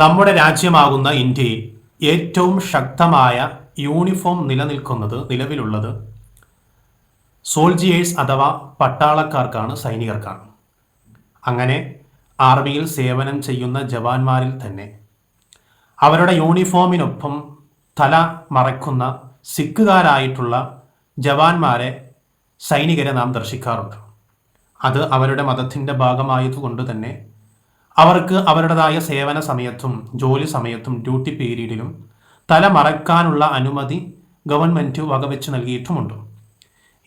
നമ്മുടെ രാജ്യമാകുന്ന ഇന്ത്യയിൽ ഏറ്റവും ശക്തമായ യൂണിഫോം നിലനിൽക്കുന്നത് നിലവിലുള്ളത് സോൾജിയേഴ്സ് അഥവാ പട്ടാളക്കാർക്കാണ് സൈനികർക്കാണ്. അങ്ങനെ ആർമിയിൽ സേവനം ചെയ്യുന്ന ജവാന്മാരിൽ തന്നെ അവരുടെ യൂണിഫോമിനൊപ്പം തല മറയ്ക്കുന്ന സിഖുകാരായിട്ടുള്ള ജവാന്മാരെ സൈനികരെ നാം ദർശിക്കാറുണ്ട്. അത് അവരുടെ മതത്തിന്റെ ഭാഗമായതുകൊണ്ട് തന്നെ അവർക്ക് അവരുടേതായ സേവന സമയത്തും ജോലി സമയത്തും ഡ്യൂട്ടി പീരീഡിലും തല മറക്കാനുള്ള അനുമതി ഗവൺമെന്റ് വകവെച്ച് നൽകിയിട്ടുമുണ്ട്.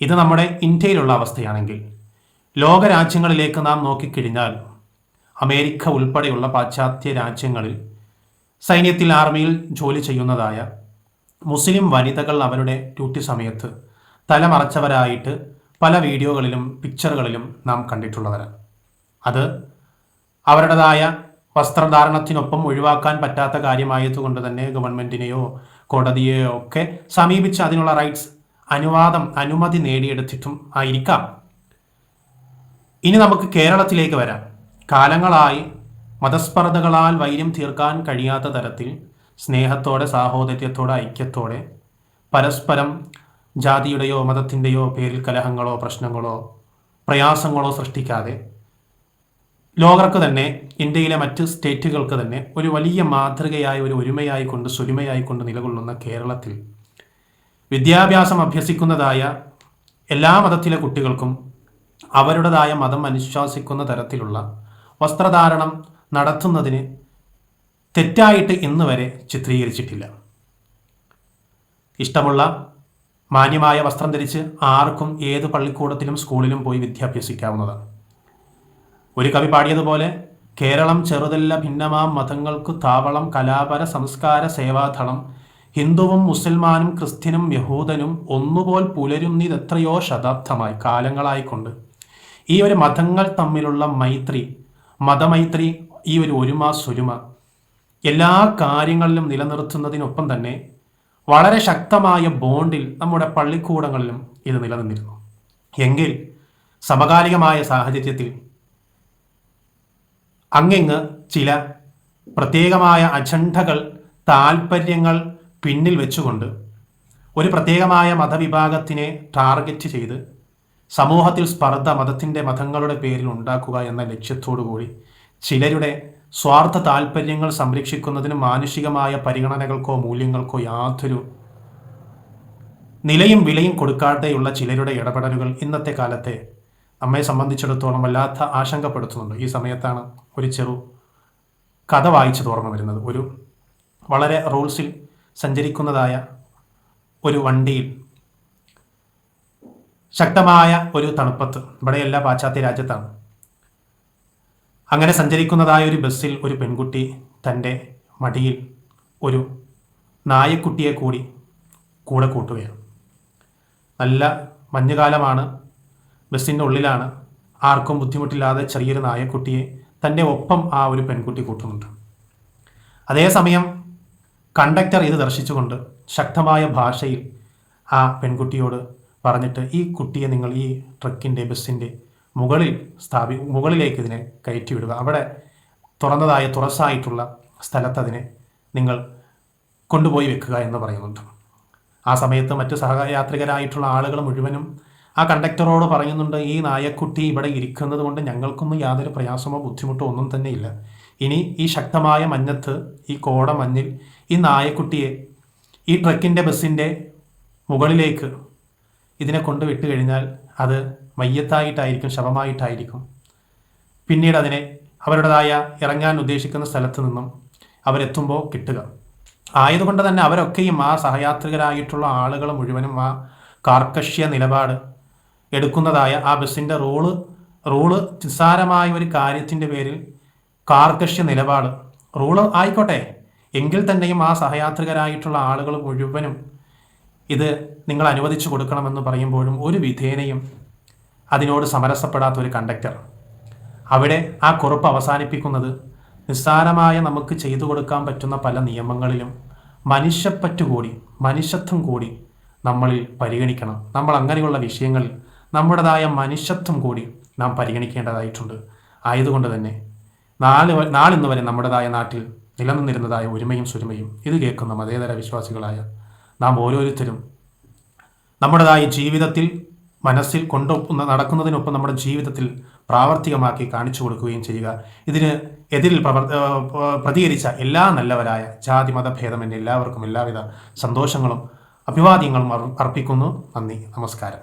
ഇത് നമ്മുടെ ഇന്ത്യയിലുള്ള അവസ്ഥയാണെങ്കിൽ ലോകരാജ്യങ്ങളിലേക്ക് നാം നോക്കിക്കഴിഞ്ഞാൽ അമേരിക്ക ഉൾപ്പെടെയുള്ള പാശ്ചാത്യ രാജ്യങ്ങളിൽ സൈന്യത്തിൽ ആർമിയിൽ ജോലി ചെയ്യുന്നതായ മുസ്ലിം വനിതകൾ അവരുടെ ഡ്യൂട്ടി സമയത്ത് തലമറച്ചവരായിട്ട് പല വീഡിയോകളിലും പിക്ചറുകളിലും നാം കണ്ടിട്ടുള്ളവരാണ്. അത് അവരുടേതായ വസ്ത്രധാരണത്തിനൊപ്പം ഒഴിവാക്കാൻ പറ്റാത്ത കാര്യമായതുകൊണ്ട് തന്നെ ഗവൺമെന്റിനെയോ കോടതിയെയോ ഒക്കെ സമീപിച്ച് അതിനുള്ള റൈറ്റ്സ് അനുവാദം അനുമതി നേടിയെടുത്തിട്ടും ആയിരിക്കാം. ഇനി നമുക്ക് കേരളത്തിലേക്ക് വരാം. കാലങ്ങളായി മതസ്പർദ്ധകളാൽ വൈര്യം തീർക്കാൻ കഴിയാത്ത തരത്തിൽ സ്നേഹത്തോടെ സാഹോദര്യത്തോടെ ഐക്യത്തോടെ പരസ്പരം ജാതിയുടെയോ മതത്തിന്റെയോ പേരിൽ കലഹങ്ങളോ പ്രശ്നങ്ങളോ പ്രയാസങ്ങളോ സൃഷ്ടിക്കാതെ ലോകർക്ക് തന്നെ ഇന്ത്യയിലെ മറ്റ് സ്റ്റേറ്റുകൾക്ക് തന്നെ ഒരു വലിയ മാതൃകയായി ഒരു ഒരുമയായിക്കൊണ്ട് സ്വരുമയായിക്കൊണ്ട് നിലകൊള്ളുന്ന കേരളത്തിൽ വിദ്യാഭ്യാസം അഭ്യസിക്കുന്നതായ എല്ലാ മതത്തിലെ കുട്ടികൾക്കും അവരുടേതായ മതം അനുശാസിക്കുന്ന തരത്തിലുള്ള വസ്ത്രധാരണം നടത്തുന്നതിന് തെറ്റായിട്ട് ഇന്ന് വരെ ചിത്രീകരിച്ചിട്ടില്ല. ഇഷ്ടമുള്ള മാന്യമായ വസ്ത്രം ധരിച്ച് ആർക്കും ഏത് പള്ളിക്കൂടത്തിലും സ്കൂളിലും പോയി വിദ്യാഭ്യസിക്കാവുന്നതാണ്. ഒരു കവി പാടിയതുപോലെ കേരളം ചെറുതല്ല ഭിന്നമാം മതങ്ങൾക്കു താവളം കലാപര സംസ്കാര സേവാധളം ഹിന്ദുവും മുസൽമാനും ക്രിസ്ത്യനും യഹൂദനും ഒന്നുപോൽ പുലരുന്നിതെത്രയോ ശതാബ്ദമായി കാലങ്ങളായിക്കൊണ്ട്. ഈ ഒരു മതങ്ങൾ തമ്മിലുള്ള മൈത്രി മതമൈത്രി ഈ ഒരു ഒരുമ സ്വരുമ എല്ലാ കാര്യങ്ങളിലും നിലനിർത്തുന്നതിനൊപ്പം തന്നെ വളരെ ശക്തമായ ബോണ്ടിൽ നമ്മുടെ പള്ളിക്കൂടങ്ങളിലും ഇത് നിലനിന്നിരുന്നു. എങ്കിൽ സമകാലികമായ സാഹചര്യത്തിൽ അങ്ങിങ്ങ് ചില പ്രത്യേകമായ അജണ്ടകൾ താൽപ്പര്യങ്ങൾ പിന്നിൽ വെച്ചുകൊണ്ട് ഒരു പ്രത്യേകമായ മതവിഭാഗത്തിനെ ടാർഗറ്റ് ചെയ്ത് സമൂഹത്തിൽ സ്പർദ്ധ മതത്തിന്റെ മതങ്ങളുടെ പേരിൽ ഉണ്ടാക്കുക എന്ന ലക്ഷ്യത്തോടു കൂടി ചിലരുടെ സ്വാർത്ഥ താൽപ്പര്യങ്ങൾ സംരക്ഷിക്കുന്നതിന് മാനുഷികമായ പരിഗണനകൾക്കോ മൂല്യങ്ങൾക്കോ യാതൊരു നിലയും വിലയും കൊടുക്കാതെയുള്ള ചിലരുടെ ഇടപെടലുകൾ ഇന്നത്തെ കാലത്തെ നമ്മെ സംബന്ധിച്ചിടത്തോളം വല്ലാത്ത ആശങ്കപ്പെടുത്തുന്നുണ്ട്. ഈ സമയത്താണ് ഒരു ചെറു കഥ വായിച്ചത് ഓർമ്മ വരുന്നത്. ഒരു വളരെ റൂൾസിൽ സഞ്ചരിക്കുന്നതായ ഒരു വണ്ടിയിൽ ശക്തമായ ഒരു തണുപ്പത്ത് ഇവിടെയല്ല പാശ്ചാത്യ രാജ്യത്താണ് അങ്ങനെ സഞ്ചരിക്കുന്നതായ ഒരു ബസ്സിൽ ഒരു പെൺകുട്ടി തന്റെ മടിയിൽ ഒരു നായക്കുട്ടിയെ കൂടി കൂടെ കൂട്ടുകയാണ്. നല്ല മഞ്ഞുകാലമാണ് ബസ്സിന്റെ ഉള്ളിലാണ് ആർക്കും ബുദ്ധിമുട്ടില്ലാതെ ചെറിയൊരു നായക്കുട്ടിയെ തന്റെ ഒപ്പം ആ ഒരു പെൺകുട്ടി കൂട്ടുന്നുണ്ട് അതേസമയം കണ്ടക്ടർ ഇത് ദർശിച്ചുകൊണ്ട് ശക്തമായ ഭാഷയിൽ ആ പെൺകുട്ടിയോട് പറഞ്ഞിട്ട് ഈ കുട്ടിയെ നിങ്ങൾ ഈ ട്രക്കിന്റെ ബസ്സിന്റെ മുകളിൽ സ്ഥാപി മുകളിലേക്ക് ഇതിനെ കയറ്റിവിടുക. അവിടെ തുറന്നതായ തുറസായിട്ടുള്ള സ്ഥലത്ത് അതിനെ നിങ്ങൾ കൊണ്ടുപോയി വെക്കുക എന്ന് പറയുന്നുണ്ട്. ആ സമയത്ത് മറ്റ് സഹയാത്രികരായിട്ടുള്ള ആളുകൾ മുഴുവനും ആ കണ്ടക്ടറോട് പറയുന്നുണ്ട് ഈ നായക്കുട്ടി ഇവിടെ ഇരിക്കുന്നത് കൊണ്ട് ഞങ്ങൾക്കൊന്നും യാതൊരു പ്രയാസമോ ബുദ്ധിമുട്ടോ ഒന്നും തന്നെ ഇല്ല. ഇനി ഈ ശക്തമായ മഞ്ഞത്ത് ഈ കോട മഞ്ഞിൽ ഈ നായക്കുട്ടിയെ ഈ ട്രക്കിന്റെ ബസ്സിന്റെ മുകളിലേക്ക് ഇതിനെ കൊണ്ട് വിട്ട് കഴിഞ്ഞാൽ അത് മയ്യത്തായിട്ടായിരിക്കും ശവമായിട്ടായിരിക്കും. പിന്നീട് അതിനെ അവരുടേതായ ഇറങ്ങാൻ ഉദ്ദേശിക്കുന്ന സ്ഥലത്ത് നിന്നും അവരെത്തുമ്പോൾ കിട്ടുക. ആയതുകൊണ്ട് തന്നെ അവരൊക്കെയും ആ സഹയാത്രികരായിട്ടുള്ള ആളുകൾ മുഴുവനും ആ കാർക്കശ്യ നിലപാട് എടുക്കുന്നതായ ആ ബസ്സിന്റെ റോൾ റൂൾ നിസ്സാരമായ ഒരു കാര്യത്തിന്റെ പേരിൽ കാർക്കശ്യ നിലപാട്. റൂൾ ആയിക്കോട്ടെ എങ്കിൽ തന്നെയും ആ സഹയാത്രികരായിട്ടുള്ള ആളുകൾ മുഴുവനും ഇത് നിങ്ങൾ അനുവദിച്ചു കൊടുക്കണമെന്ന് പറയുമ്പോഴും ഒരു വിധേനയും അതിനോട് സമരസപ്പെടാത്ത ഒരു കണ്ടക്ടർ അവിടെ ആ കുറിപ്പ് അവസാനിപ്പിക്കുന്നത് നിസ്സാരമായ നമുക്ക് ചെയ്തു കൊടുക്കാൻ പറ്റുന്ന പല നിയമങ്ങളിലും മനുഷ്യപ്പറ്റു കൂടി മനുഷ്യത്വം കൂടി നമ്മളിൽ പരിഗണിക്കണം. നമ്മൾ അങ്ങനെയുള്ള വിഷയങ്ങളിൽ നമ്മുടേതായ മനുഷ്യത്വം കൂടി നാം പരിഗണിക്കേണ്ടതായിട്ടുണ്ട്. ആയതുകൊണ്ട് തന്നെ നാല് നാളിന്ന് വരെ നമ്മുടേതായ നാട്ടിൽ നിലനിന്നിരുന്നതായ ഒരുമയും സുരുമയും ഇത് കേൾക്കുന്ന മതേതര വിശ്വാസികളായ നാം ഓരോരുത്തരും നമ്മുടേതായ ജീവിതത്തിൽ മനസ്സിൽ കൊണ്ടു നടക്കുന്നതിനൊപ്പം നമ്മുടെ ജീവിതത്തിൽ പ്രാവർത്തികമാക്കി കാണിച്ചു കൊടുക്കുകയും ചെയ്യുക. ഇതിന് എതിരിൽ പ്രതികരിച്ച എല്ലാ നല്ലവരായ ജാതി മതഭേദമെന്നെ എല്ലാവർക്കും എല്ലാവിധ സന്തോഷങ്ങളും അഭിവാദ്യങ്ങളും അർപ്പിക്കുന്നു. നന്ദി. നമസ്കാരം.